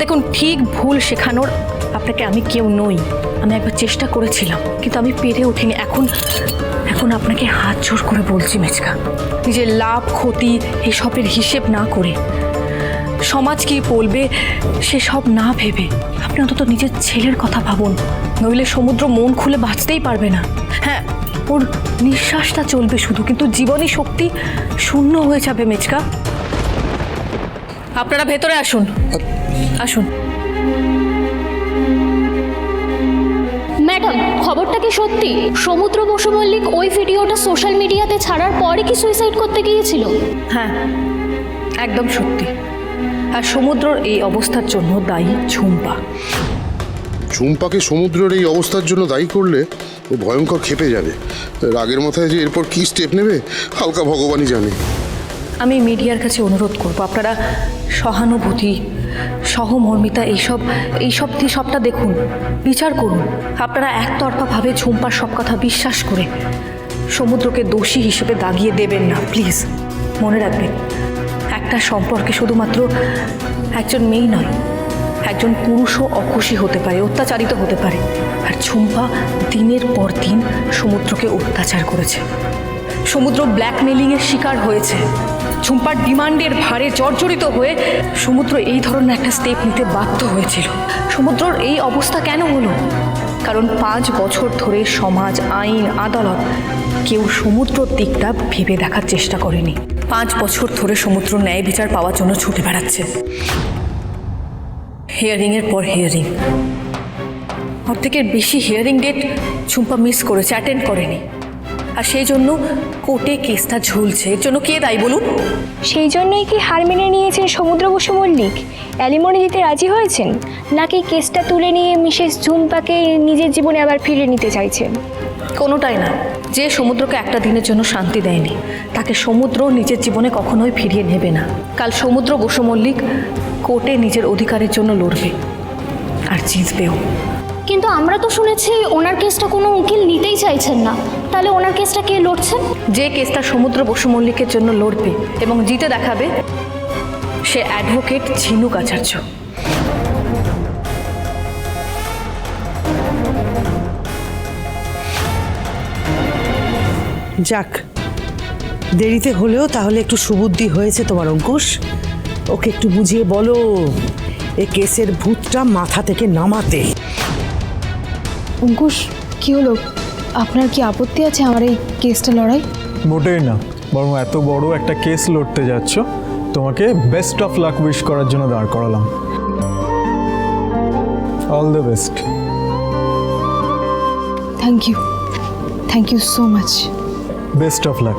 দেখুন, ঠিক ভুল শেখানোর আপনাকে আমি কেউ নই। আমি একবার চেষ্টা করেছিলাম, কিন্তু আমি পেরে উঠিনি। এখন এখন আপনাকে হাত জোর করে বলছি, মেজকা, নিজের লাভ, ক্ষতি এসবের হিসেব না করে। সমাজ কি বলবে সেসব না ভেবে। আপনি অন্তত নিজের ছেলের কথা ভাবুন, নইলে সমুদ্র মন খুলে বাঁচতেই পারবে না। হ্যাঁ ওর নিঃশ্বাসটা চলবে শুধু, কিন্তু জীবনী শক্তি শূন্য হয়ে যাবে, মেজকা। আপনারা ভেতরে আসুন। আসুন। ম্যাডাম খবরটা কি সত্যি? সমুদ্র বসু মল্লিক ওই ভিডিওটা সোশ্যাল মিডিয়াতে ছাড়ার পরে কি সুইসাইড করতে গিয়েছিল? হ্যাঁ একদম সত্যি। আর সমুদ্রর এই অবস্থার জন্য দায়ী ঝুম্পা। ঝুম্পাকে সমুদ্রের এই অবস্থার জন্য দায়ী করলে ও ভয়ঙ্কর খেপে যাবে। রাগের মাথায় যে এরপর কি স্টেপ নেবে হালকা ভগবানই জানে। আমি মিডিয়ার কাছে অনুরোধ করব, আপনারা সহানুভূতি, সহমর্মিতা, এইসব এইসব দিয়ে সবটা দেখুন, বিচার করুন। আপনারা একতরফাভাবে ঝুম্পার সব কথা বিশ্বাস করে সমুদ্রকে দোষী হিসেবে দাগিয়ে দেবেন না, প্লিজ। মনে রাখবেন, একটা সম্পর্কে শুধুমাত্র একজন মেয়ে নয়, একজন পুরুষও অখুশি হতে পারে, অত্যাচারিত হতে পারে। আর ঝুম্পা দিনের পর দিন সমুদ্রকে অত্যাচার করেছে। সমুদ্র ব্ল্যাকমেলিংয়ের শিকার হয়েছে। ঝুম্পার ডিমান্ডের ভারে জর্জরিত হয়ে সমুদ্র এই ধরনের একটা স্টেপ নিতে বাধ্য হয়েছিল। সমুদ্রর এই অবস্থা কেন হলো? কারণ পাঁচ বছর ধরে সমাজ, আইন, আদালত কেউ সমুদ্রর দিকটা ভেবে দেখার চেষ্টা করেনি। পাঁচ বছর ধরে সমুদ্র ন্যায় বিচার পাওয়ার জন্য ছুটে বেড়াচ্ছে। হিয়ারিংয়ের পর হিয়ারিং অর্ধেকের বেশি হিয়ারিং ডেট ঝুম্পা মিস করেছে অ্যাটেন্ড করেনি। আর সেই জন্য কোর্টে কেসটা ঝুলছে। এর জন্য কে দায়ী বলুন? সেই জন্যই কি হার মেনে নিয়েছেন সমুদ্র বসু মল্লিক? অ্যালিমনি দিতে রাজি হয়েছেন? নাকি কেসটা তুলে নিয়ে মিসেস ঝুম্পাকে নিজের জীবনে আবার ফিরিয়ে নিতে চাইছেন? কোনোটাই না। যে সমুদ্রকে একটা দিনের জন্য শান্তি দেয়নি তাকে সমুদ্র নিজের জীবনে কখনোই ফিরিয়ে নেবে না। কাল সমুদ্র বসু মল্লিক কোর্টে নিজের অধিকারের জন্য লড়বে আর জিতবেও। কিন্তু আমরা তো শুনেছি ওনার কেসটা কোনো উকিল নিতেই চাইছেন না। তাহলে ওনার কেসটা কে লড়ছেন যে কেসটা সমুদ্র বসু মল্লিকের জন্য লড়বে এবং জিতে দেখাবে সে অ্যাডভোকেট ঝিনুক আচার্য। যাক দেরিতে হলেও তাহলে একটু সুবুদ্ধি হয়েছে তোমার অঙ্কুশ। ওকে একটু বুঝিয়ে বলো এ কেসের ভূতটা মাথা থেকে নামাতে। অঙ্কুশ কি হলো? আপনার কি আপত্তি আছে আমার এই কেসটা লড়াই? মোটেই না। বরং এত বড় একটা কেস লড়তে যাচ্ছ তোমাকে বেস্ট অফ লাক উইশ করার জন্য দাঁড় করালাম। All the best thank you thank you so much best of luck